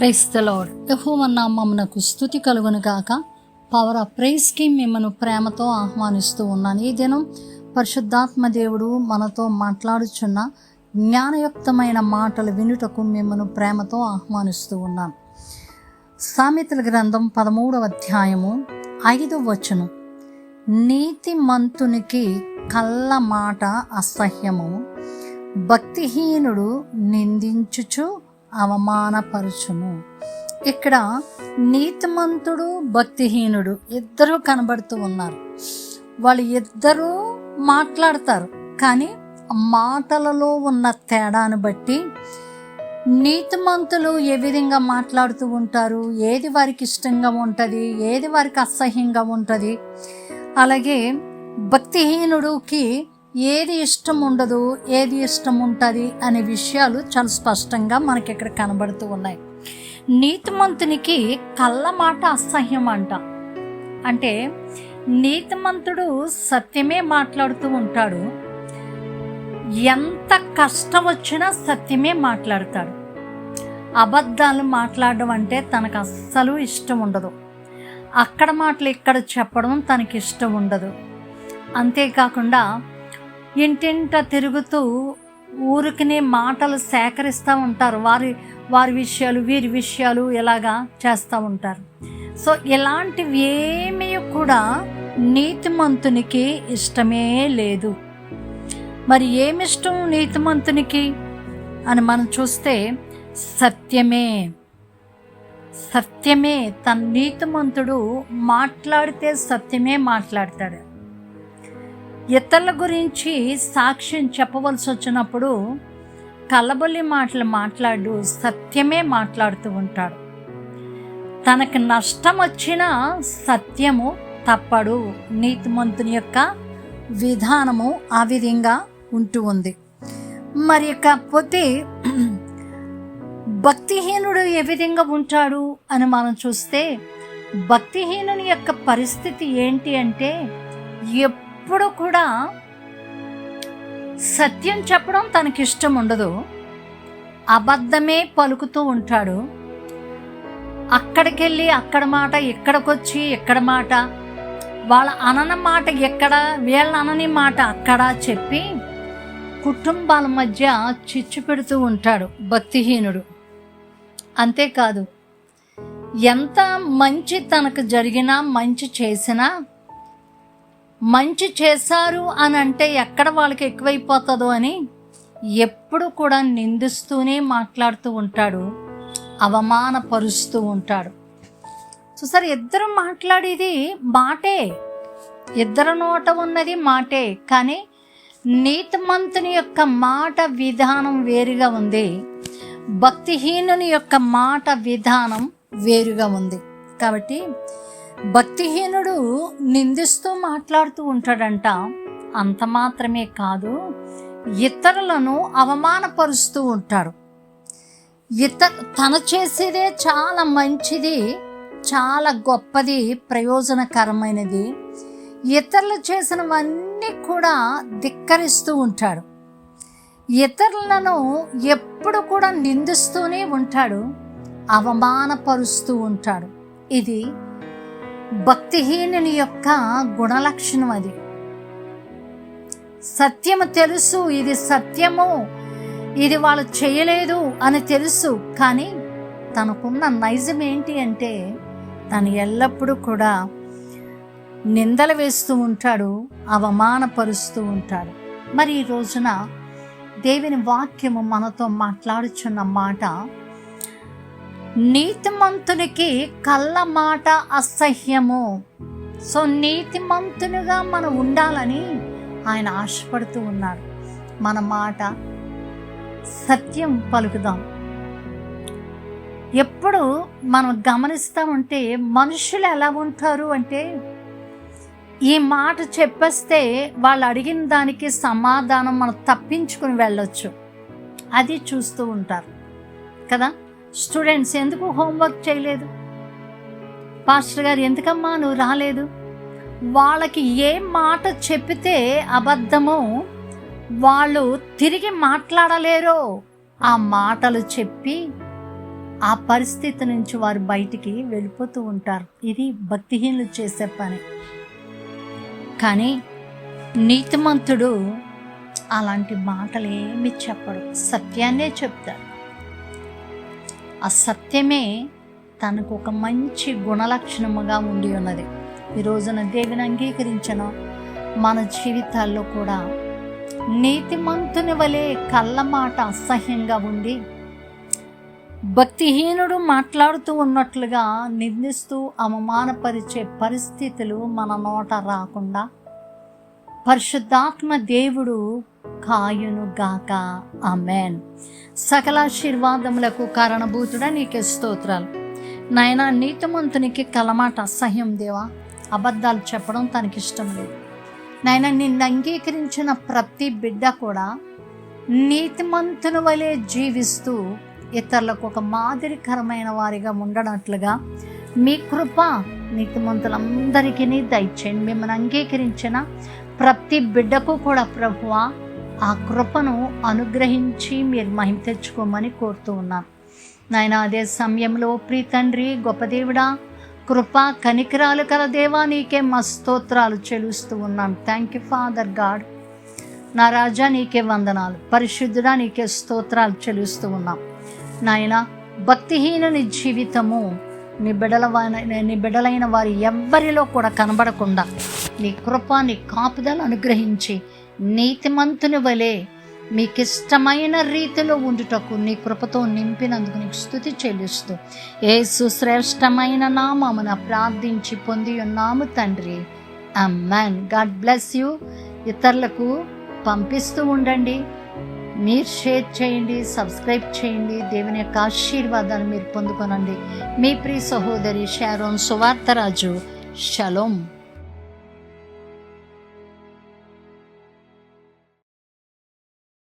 Price the lord స్థుతి కలుగును గాక. పవర్ ఆఫ్ ప్రైస్కి మిమ్మల్ని ప్రేమతో ఆహ్వానిస్తూ ఉన్నాను. ఈ దినం పరిశుద్ధాత్మ దేవుడు మనతో మాట్లాడుచున్న జ్ఞానయుక్తమైన మాటలు వినుటకు మిమ్మల్ని ప్రేమతో ఆహ్వానిస్తూ ఉన్నాను. సామెతల గ్రంథం పదమూడవ అధ్యాయము ఐదవ వచనం. నీతిమంతునికి కళ్ళ మాట అసహ్యము. భక్తిహీనుడు నిందించుచు అవమానపరుచును. ఇక్కడ నీతిమంతుడు భక్తిహీనుడు ఇద్దరు కనబడుతూ ఉన్నారు. వాళ్ళు ఇద్దరూ మాట్లాడతారు కానీ మాటలలో ఉన్న తేడాను బట్టి నీతిమంతులు ఏ విధంగా మాట్లాడుతూ ఉంటారు ఏది వారికి ఇష్టంగా ఉంటుంది ఏది వారికి అసహ్యంగా ఉంటుంది. అలాగే భక్తిహీనుడికి ఏది ఇష్టం ఉండదు ఏది ఇష్టం ఉంటుంది అనే విషయాలు చాలా స్పష్టంగా మనకి ఇక్కడ కనబడుతూ ఉన్నాయి. నీతిమంతునికి కళ్ళ మాట అసహ్యం అంట. అంటే నీతిమంతుడు సత్యమే మాట్లాడుతూ ఉంటాడు. ఎంత కష్టం వచ్చినా సత్యమే మాట్లాడతాడు. అబద్ధాలు మాట్లాడడం అంటే తనకు అస్సలు ఇష్టం ఉండదు. అక్కడ మాటలు ఇక్కడ చెప్పడం తనకి ఇష్టం ఉండదు. అంతేకాకుండా ఇంటింట తిరుగుతూ ఊరికినే మాటలు సేకరిస్తూ ఉంటారు. వారి వారి విషయాలు వీరి విషయాలు ఇలాగా చేస్తూ ఉంటారు. సో ఇలాంటివి ఏమీ కూడా నీతిమంతునికి ఇష్టమే లేదు. మరి ఏమిష్టం నీతిమంతునికి? అని మనం చూస్తే సత్యమే. సత్యమే. తన నీతిమంతుడు మాట్లాడితే సత్యమే మాట్లాడతాడు. ఇతరుల గురించి సాక్ష్యం చెప్పవలసి వచ్చినప్పుడు కలబొల్లి మాటలు మాట్లాడు సత్యమే మాట్లాడుతూ ఉంటాడు. తనకు నష్టం వచ్చినా సత్యము తప్పడు. నీతిమంతుని యొక్క విధానము ఆ విధంగా ఉంటూ ఉంది. మరి కాకపోతే భక్తిహీనుడు ఏ విధంగా ఉంటాడు అని మనం చూస్తే భక్తిహీనుని యొక్క పరిస్థితి ఏంటి అంటే ఎప్పుడు కూడా సత్యం చెప్పడం తనకి ఇష్టం ఉండదు. అబద్ధమే పలుకుతూ ఉంటాడు. అక్కడికెళ్ళి అక్కడ మాట ఇక్కడికొచ్చి ఇక్కడ మాట వాళ్ళ అనన మాట ఎక్కడ వీళ్ళ అనని మాట అక్కడ చెప్పి కుటుంబాల మధ్య చిచ్చు పెడుతూ ఉంటాడు భక్తిహీనుడు. అంతేకాదు ఎంత మంచి తనకు జరిగినా మంచి చేసినా మంచి చేశారు అని అంటే ఎక్కడ వాళ్ళకి ఎక్కువైపోతుందో అని ఎప్పుడు కూడా నిందిస్తూనే మాట్లాడుతూ ఉంటాడు అవమానపరుస్తూ ఉంటాడు. చూసారు ఇద్దరు మాట్లాడేది మాటే. ఇద్దరు నోట ఉన్నది మాటే. కానీ నీతిమంతుని యొక్క మాట విధానం వేరుగా ఉంది. భక్తిహీనుని యొక్క మాట విధానం వేరుగా ఉంది. కాబట్టి భక్తిహీనుడు నిందిస్తూ మాట్లాడుతూ ఉంటాడంట. అంత మాత్రమే కాదు ఇతరులను అవమానపరుస్తూ ఉంటాడు. ఇత తను చేసేదే చాలా మంచిది చాలా గొప్పది ప్రయోజనకరమైనది. ఇతరులు చేసినవన్నీ కూడా ధిక్కరిస్తూ ఉంటాడు. ఇతరులను ఎప్పుడు కూడా నిందిస్తూనే ఉంటాడు అవమానపరుస్తూ ఉంటాడు. ఇది భక్తిహీనుని యొక్క గుణలక్షణం అది. సత్యము తెలుసు ఇది సత్యము ఇది వాళ్ళు చేయలేదు అని తెలుసు కానీ తనకున్న నైజం ఏంటి అంటే తను ఎల్లప్పుడూ కూడా నిందలు వేస్తూ ఉంటాడు అవమానపరుస్తూ ఉంటాడు. మరి ఈ రోజున దేవుని వాక్యము మనతో మాట్లాడుచున్న మాట నీతిమంతునికి కళ్ళ మాట అసహ్యము. సో నీతిమంతునిగా మనం ఉండాలని ఆయన ఆశపడుతూ ఉన్నాడు మన మాట సత్యం పలుకుదాం. ఎప్పుడు మనం గమనిస్తూ ఉంటే మనుషులు ఎలా ఉంటారు అంటే ఈ మాట చెప్పేస్తే వాళ్ళు అడిగిన దానికి సమాధానం మనం తప్పించుకుని వెళ్ళొచ్చు. అది చూస్తూ ఉంటారు. కదా? స్టూడెంట్స్ ఎందుకు హోంవర్క్ చేయలేదు? పాస్టర్ గారు ఎందుకమ్మా నువ్వు రాలేదు? వాళ్ళకి ఏ మాట చెప్పితే అబద్ధమో వాళ్ళు తిరిగి మాట్లాడలేరో ఆ మాటలు చెప్పి ఆ పరిస్థితి నుంచి వారు బయటికి వెళ్ళిపోతూ ఉంటారు. ఇది భక్తిహీనులు చేసే పని. కానీ నీతిమంతుడు అలాంటి మాటలు ఏమి చెప్పడు. సత్యాన్నే చెప్తాడు. ఆ సత్యమే తనకు ఒక మంచి గుణలక్షణముగా ఉండి ఉన్నది. ఈ రోజున దేవుని అంగీకరించను మన జీవితాల్లో కూడా నీతిమంతుని వలె కళ్ళ మాట అసహ్యంగా ఉండి భక్తిహీనుడు మాట్లాడుతూ ఉన్నట్లుగా నిందిస్తూ అవమానపరిచే పరిస్థితులు మన నోట రాకుండా పరిశుద్ధాత్మ దేవుడు కాయునుగాక. అమెన్ సకలాశీర్వాదములకు కారణభూతుడ కారణభూతుడా నీకే స్తోత్రాలు. నాయన నీతిమంతునికి కలమాట అసహ్యం దేవా. అబద్ధాలు చెప్పడం తనకిష్టం లేదు. నాయన నిన్ను అంగీకరించిన ప్రతి బిడ్డ కూడా నీతిమంతుని వలె జీవిస్తూ ఇతరులకు ఒక మాదిరికరమైన వారిగా ఉండనట్లుగా మీ కృప నీతిమంతులందరికీ దయచేయండి. మిమ్మల్ని అంగీకరించిన ప్రతి బిడ్డకు కూడా ప్రభువా ఆ కృపను అనుగ్రహించి మీరు మహిమ తెచ్చుకోమని కోరుతూ ఉన్నాను నాయన అదే సమయంలో ప్రీ తండ్రి గొప్ప దేవుడా కృప కనికరాలు కల దేవా నీకే మా స్తోత్రాలు చెలుస్తూ ఉన్నాను థ్యాంక్ యూ ఫాదర్ గాడ్ నా రాజా నీకే వందనాలు. పరిశుద్ధుడా నీకే స్తోత్రాలు చెలుస్తూ ఉన్నాం. నాయన భక్తిహీనుని జీవితము నీ బిడల నీ బిడలైన వారి ఎవ్వరిలో కూడా కనబడకుండా నీ కృప నీ కాపుదలు అనుగ్రహించి నీతిమంతుని వలె మీకు ఇష్టమైన రీతిలో ఉండుటకు నీ కృపతో నింపినందుకు నీకు స్థుతి చెల్లిస్తూ. ఏ సుశ్రేష్టమైన నామమున ప్రార్థించి పొంది ఉన్నాము తండ్రి. అమ్మాన్ గాడ్ బ్లెస్ యూ ఇతరులకు పంపిస్తూ ఉండండి. మీరు షేర్ చేయండి సబ్స్క్రైబ్ చేయండి. దేవుని యొక్క ఆశీర్వాదాలు మీరు పొందుకొనండి. మీ ప్రియ సహోదరి షారోన్ సువార్తరాజు. షలోం